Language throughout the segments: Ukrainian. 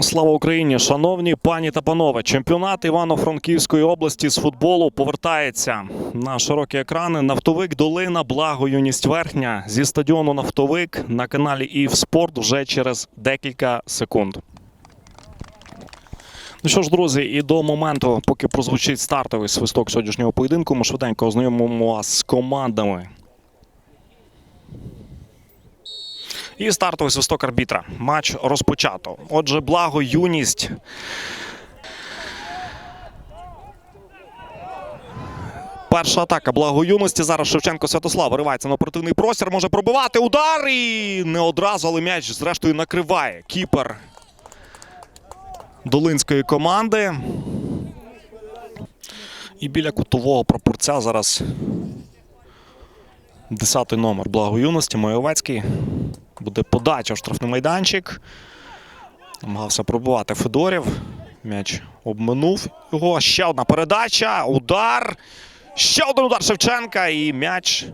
Слава Україні, шановні пані та панове. Чемпіонат Івано-Франківської області з футболу повертається на широкі екрани. Нафтовик Долина, благо юність верхня зі стадіону Нафтовик на каналі ІВ Спорт вже через декілька секунд. Ну що ж, друзі, і до моменту, поки прозвучить стартовий свисток сьогоднішнього поєдинку, ми швиденько ознайомимо вас з командами. І стартовий свисток арбітра. Матч розпочато. Отже, благо юність. Перша атака благо юності. Зараз Шевченко Святослав виривається на оперативний простір. Може пробивати удар і не одразу, але м'яч зрештою накриває. Кіпер долинської команди. І біля кутового прапорця зараз десятий номер благо юності. Майовецький. Буде подача в штрафний майданчик. Намагався пробивати Федорів. М'яч обминув його. Ще одна передача. Удар. Ще один удар Шевченка. І м'яч.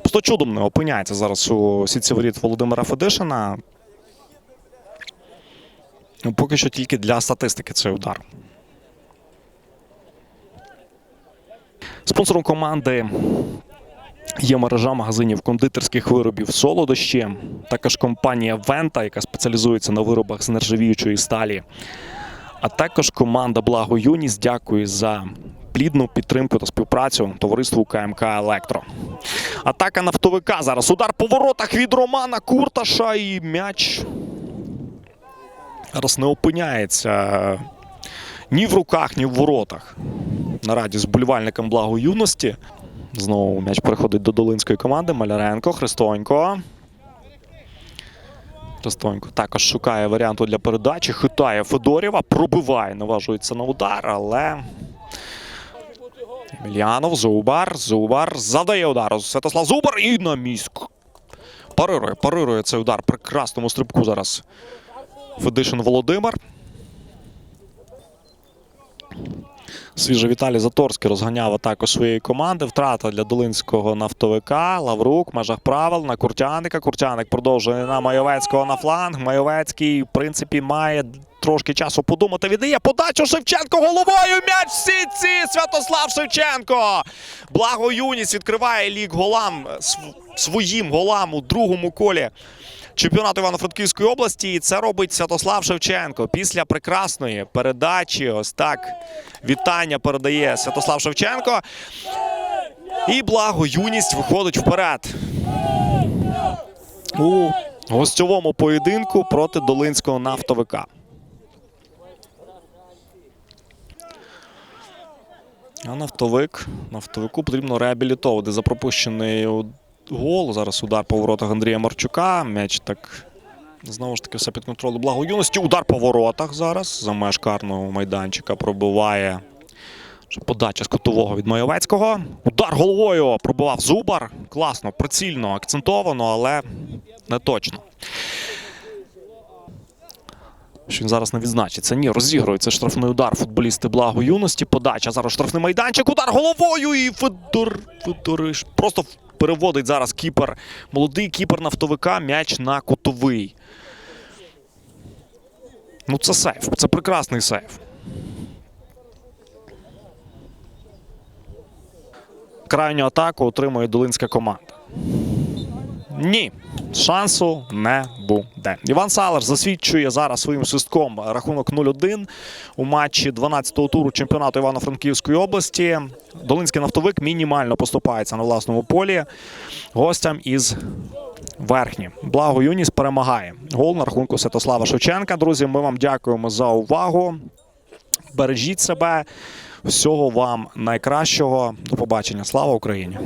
Просто чудом не опиняється зараз у сітці воріт Володимира Федишина. Ну, Поки що тільки для статистики цей удар. Спонсором команди Є мережа магазинів кондитерських виробів солодощі. Також компанія Вента, яка спеціалізується на виробах з нержавіючої сталі. А також команда Благо Юність дякує за плідну підтримку та співпрацю товариству КМК Електро. Атака нафтовика. Зараз удар по воротах від Романа Курташа і м'яч. Зараз не опиняється ні в руках, ні в воротах. На раді з болівальником благо юності. Знову м'яч переходить до долинської команди. Маляренко, Христонько. Христонько також шукає варіанту для передачі. Хитає Федорєва, пробиває, наважується на удар, але. Емельянов, Зубар, Зубар завдає удару. Святослав Зубар і на міськ. Парирує, парирує цей удар. Прекрасному стрибку зараз. Федишин Володимир. Свіжий Віталій Заторський розганяв атаку своєї команди. Втрата для долинського нафтовика. Лаврук в межах правил на Куртяника. Куртяник продовжує на Майовецького на фланг. Майовецький, в принципі, має трошки часу подумати. Віддає подачу Шевченко головою. М'яч в сітці. Святослав Шевченко. Благо юність відкриває лік голам своїм голам у другому колі чемпіонату Івано-Франківської області. І це робить Святослав Шевченко після прекрасної передачі. Ось так вітання передає Святослав Шевченко. І благо юність виходить вперед. У гостьовому поєдинку проти долинського нафтовика. А нафтовик. Нафтовику потрібно реабілітовувати за пропущений у- гол. Зараз удар по воротах Андрія Марчука. М'яч так знову ж таки все під контролем благо юності. Удар по воротах зараз. За меж карного майданчика пробиває. Подача з кутового від Майовецького. Удар головою пробивав Зубар. Класно, прицільно, акцентовано, але не точно. Що він зараз не відзначиться. Ні, розігрується штрафний удар футболісти благо юності. Подача зараз штрафний майданчик. Удар головою. І Федор Федориш просто переводить зараз кіпер. Молодий кіпер нафтовика. М'яч на кутовий. Ну, це сейф. Це прекрасний сейф. Крайню атаку отримує долинська команда. Ні, шансу не буде. Іван Салер засвідчує зараз своїм свистком рахунок 0-1 у матчі 12-го туру чемпіонату Івано-Франківської області. Долинський нафтовик мінімально поступається на власному полі гостям із верхні. Благо Юніс перемагає. Гол на рахунку Святослава Шевченка. Друзі, ми вам дякуємо за увагу. Бережіть себе. Всього вам найкращого. До побачення. Слава Україні!